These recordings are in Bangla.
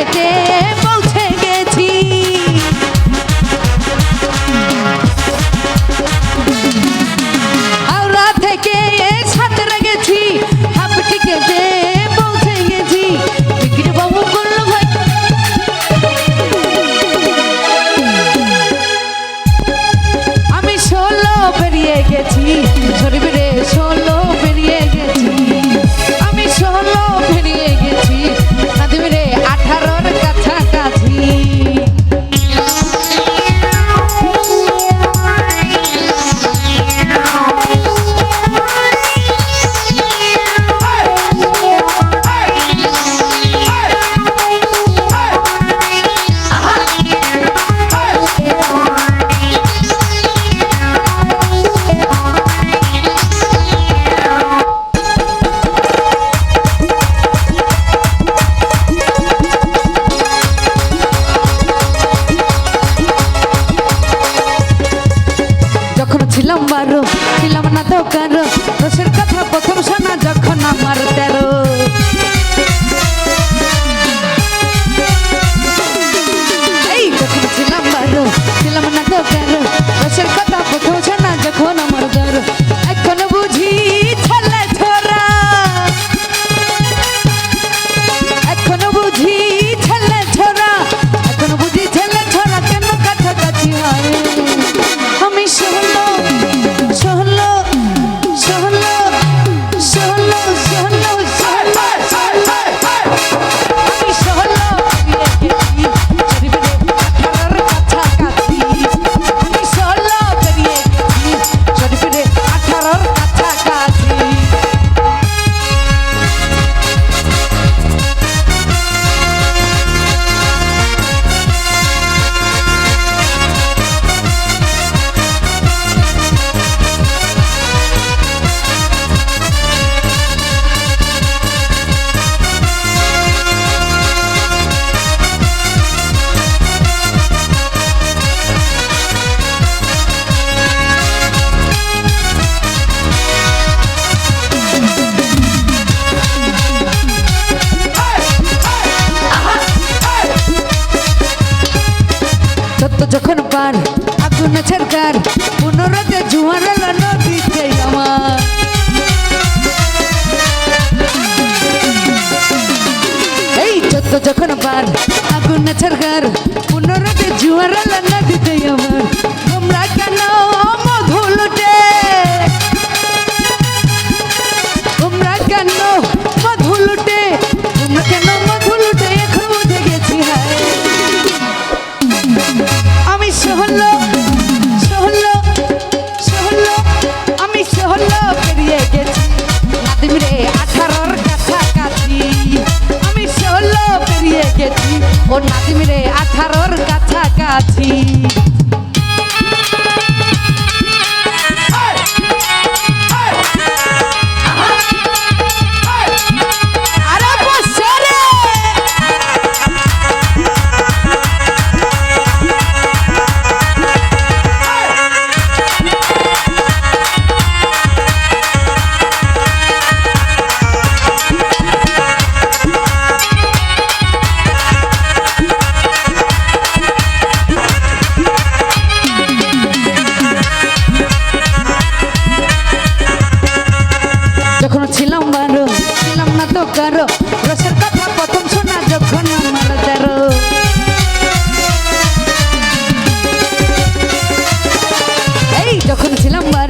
যেতে ছিলাম না তো কারও যখন পার, আগুন ছাড়কার পুনরাতে জুয়ার এলো নদীতে আমার। এই যত যখন পার, আগুন ছাড়কার পুনরাতে জুয়ার এলো নদীতে আমার।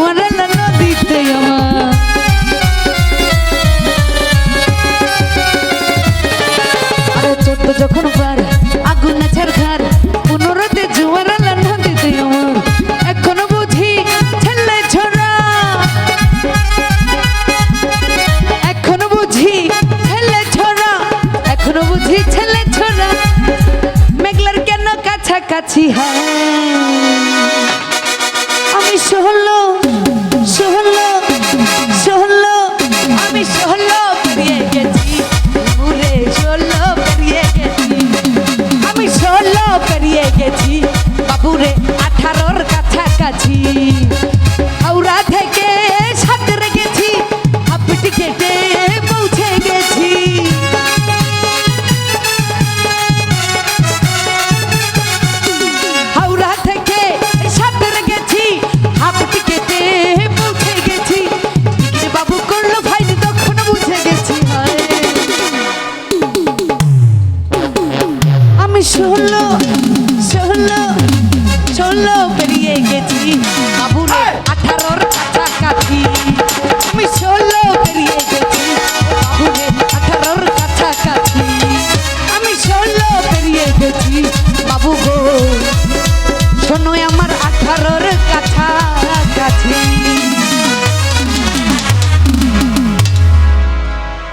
এলো নদীতে আমার আরে চোদ্দ যখন পার আগুনে ছাড়কার পুনরতে জুয়ার নদীতে আমার এখনও বুঝি ছেলে ছোড়া এখনও বুঝি ছেলে ছোড়া এখনও বুঝি ছেলে ছোড়া মেঘলার কেন কাছাকাছি হয় আমি ষোলো ষোলো ষোলো